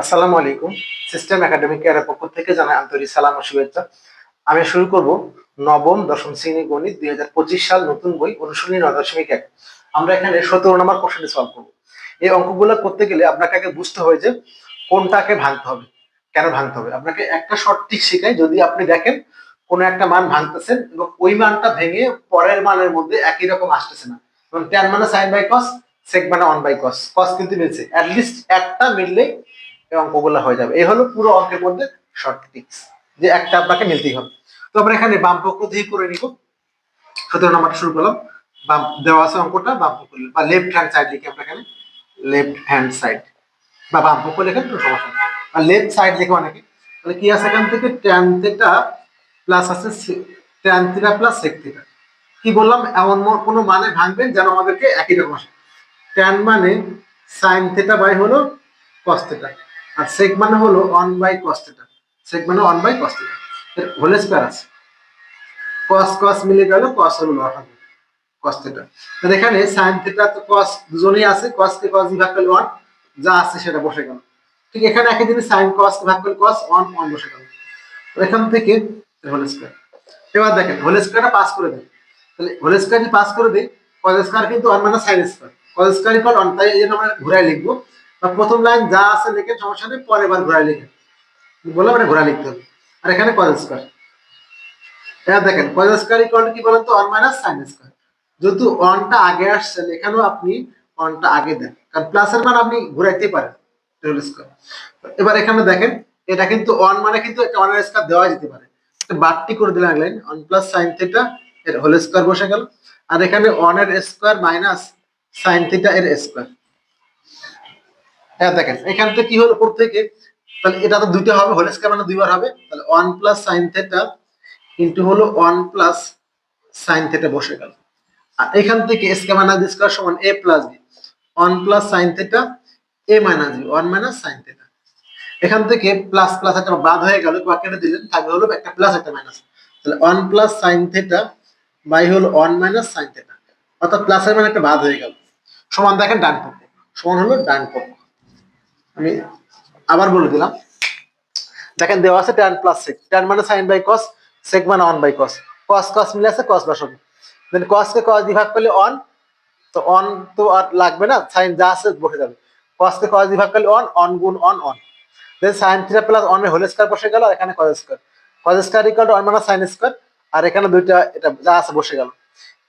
আসসালামু আলাইকুম। System academic কেয়ারের পক্ষ থেকে জানাই আন্তরিক সালাম ও শুভেচ্ছা। আমি শুরু করব নবম, দশম শ্রেণি গণিত দুই হাজার পঁচিশ সাল নতুন বই অনুশীলনী নয় দশমিক এক। আমরা এখানে সতেরো নম্বর কোশ্চেন সলভ করব। এই অঙ্কগুলো করতে গেলে আপনাকে আগে বুঝতে হবে যে কোনটাকে ভাঙতে হবে, কেন ভাঙতে হবে। আপনাকে একটা শর্ট ট্রিক শেখাই, যদি আপনি দেখেন কোনো একটা মান ভাঙতেছেন এবং ওই মানটা ভেঙে পরের মানের মধ্যে একই রকম আসতেছে না। এবং ট্যান মানে সাইন বাই কস সেক মানে অন বাই কস কস কিন্তু মিলছে। অ্যাটলিস্ট একটা মিললেই এই অঙ্কগুলো হয়ে যাবে। এই হলো পুরো অঙ্কের মধ্যে শর্ট টিক্স যে একটা আপনাকে মিলতেই হবে। তো আমরা এখানে বাম পক্ষ দিয়ে করে নিব। সতেরো নাম্বারটা শুরু করলাম। বাম, দেওয়া আছে অঙ্কটা, বাম পক্ষ। বা লেফট হ্যান্ড সাইড লিখে আমরা এখানে লেফট হ্যান্ড সাইড বা বাম পক্ষ লেখেন কোনো সমস্যা নেই। আর লেফট সাইড লিখে অনেকে। তাহলে কি আছে এখান থেকে? ট্যান থিটা প্লাস আছে tan theta plus sec theta কি বললাম? এমন কোনো মানে ভাঙবেন যেন আমাদেরকে একই রকম আসে। ট্যান মানে সাইন থিটা বাই হলো কস থিটা আর সেক মানে হলো one by cos theta sec মানে one by cos theta whole square আছে। কস কস মিলে গেল কস হলো হবে কস থিটা তাহলে এখানে সাইন থিটা তো কস দুজনেই আছে কস কে কস বিভাগ করলে ওয়ান যা আছে সেটা বসে গেল। ঠিক এখানে একই জিনিস সাইন কস ভাগ করলে কস অন অন বসে গেল। এখান থেকে হোল স্কয়ার এবার দেখেন হোল স্কয়ারটা পাস করে দেন তাহলে হোল স্কয়ার যদি পাস করে দেই কস স্কয়ার কিন্তু অন মানে sine square cos square equal one তাই এই জন্য আমরা ঘুরাই লিখব। প্রথম লাইন যা আছে লিখে সমস্যা নেই পরের বার ঘুরাই লিখে বললাম, এটা ঘোরা লিখতে হবে। আর এখানে কস স্কোয়ার এবার দেখেন কস স্কয়ার ইকুয়াল কি বলেন তো? অন মাইনাস সাইন স্কয়ার যেহেতু ওয়ানটা আগে আসছেন এখানেও আপনি ওয়ানটা আগে দেন। কারণ প্লাসের মান আপনি ঘুরাইতে পারেন স্কয়ার এবার এখানে দেখেন, এটা কিন্তু ওয়ান মানে কিন্তু একটা অনের স্কোয়ার দেওয়া যেতে পারে। বাড়তি করে দিলাম line one plus sine theta এর হোল স্কোয়ার বসে গেল। আর এখানে অনের স্কোয়ার মাইনাস সাইন থিটা এর স্কয়ার হ্যাঁ দেখেন, এখান থেকে কি হলো? উপর থেকে, তাহলে এটা তো দুইটা হবে, হোল স্কয়ার মানে দুইবার হবে। তাহলে one plus sine theta into হলো ওয়ান প্লাস সাইন বসে গেল। আর এখান থেকে স্কয়ার মাইনাস স্কয়ার সমান a plus b one plus sine theta a minus b one minus sine এখান থেকে প্লাস প্লাস একটা বাদ হয়ে গেল বা কেটে দিলেন, থাকবে হলো একটা প্লাস একটা মাইনাস তাহলে ওয়ান প্লাস সাইন বাই হলো ওয়ান মাইনাস সাইন থিটা অর্থাৎ প্লাসের মানে একটা বাদ হয়ে গেল। সমান দেখেন ডান পক্ষ। সমান হলো ডান পক্ষ। আমি আবার বলে দিলাম। দেখেন দেওয়া আছে ট্যান প্লাস সেক ট্যান মানে সাইন বাই কস সেক মানে অন বাই কস কস কস মিলে আছে কস বসাবো। দেন কস কে কস বিভাগ করলে অন তো অন তো আর লাগবে না সাইন যা আছে বসে যাবে। কস কে কস বিভাগ করলে অন অন গুণ one one then sine theta plus one whole square বসে গেল, আর এখানে cos square cos square equal to one মানে সাইন স্কয়ার আর এখানে দুইটা এটা যা আছে বসে গেল।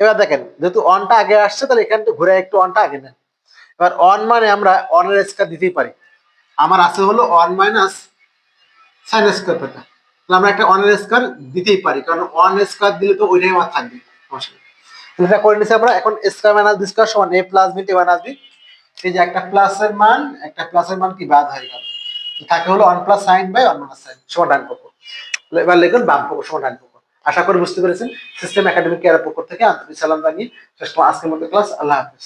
এবার দেখেন, যেহেতু অনটা আগে আসছে, তাহলে এখানে ঘুরে একটু অনটা আগে নেন। এবার অন মানে আমরা অনের স্কয়ার দিতেই পারি। আমার আছে হলো one minus sine square theta তাহলে আমরা একটা অনের স্কোয়ার দিতেই পারি, কারণ ওয়ান স্কোয়ার দিলে তো ওইটাই আমার থাকবে, সমস্যা তাহলে এটা করে নিচ্ছি আমরা, এখন স্কোয়ার মাইনাস বি স্কোয়ার সমান a plus b t minus b এই যে একটা প্লাসের মান, একটা প্লাসের মান কি বাদ হয়ে গেল। থাকে হলো one plus sine by one minus sine সমান ডান পক্ষ এবার লিখুন বাম পক্ষ সমান ডান পক্ষ আশা করি বুঝতে পেরেছেন। সিস্টেম একাডেমিক কেয়ার পক্ষ থেকে আন্তরিক সালাম জানিয়ে শেষ আজকের মতো ক্লাস আল্লাহ হাফিজ।